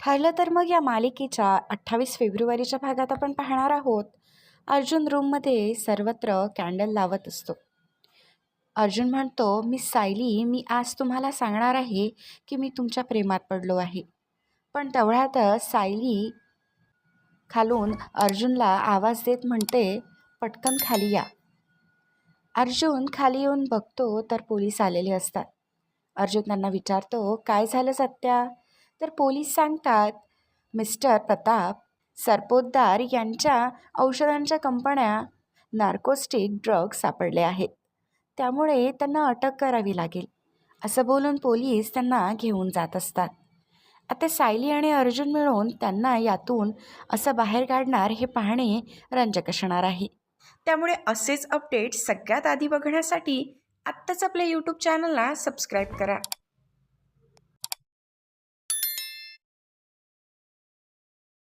ठरलं तर मग या मालिकेच्या अठ्ठावीस फेब्रुवारीच्या भागात आपण पाहणार आहोत. अर्जुन रूममध्ये सर्वत्र कॅन्डल लावत असतो. अर्जुन म्हणतो मी सायली मी आज तुम्हाला सांगणार आहे की मी तुमच्या प्रेमात पडलो आहे. पण तेवढ्यातच सायली खालून अर्जुनला आवाज देत म्हणते पटकन खाली या. अर्जुन खाली येऊन बघतो तर पोलीस आलेले असतात. अर्जुन त्यांना विचारतो काय झालं सत्या? तर पोलीस सांगतात मिस्टर प्रताप सरपोतदार यांच्या औषधांच्या कंपन्या नार्कोस्टिक ड्रग सापडले आहेत. त्यामुळे त्यांना अटक करावी लागेल असं बोलून पोलीस त्यांना घेऊन जात असतात. आता सायली आणि अर्जुन मिळून त्यांना यातून असं बाहेर काढणार हे पाहणे रंजक असणार आहे. त्यामुळे असेच अपडेट सगळ्यात आधी बघण्यासाठी आत्ताच आपल्या यूट्यूब चॅनलला सबस्क्राईब करा.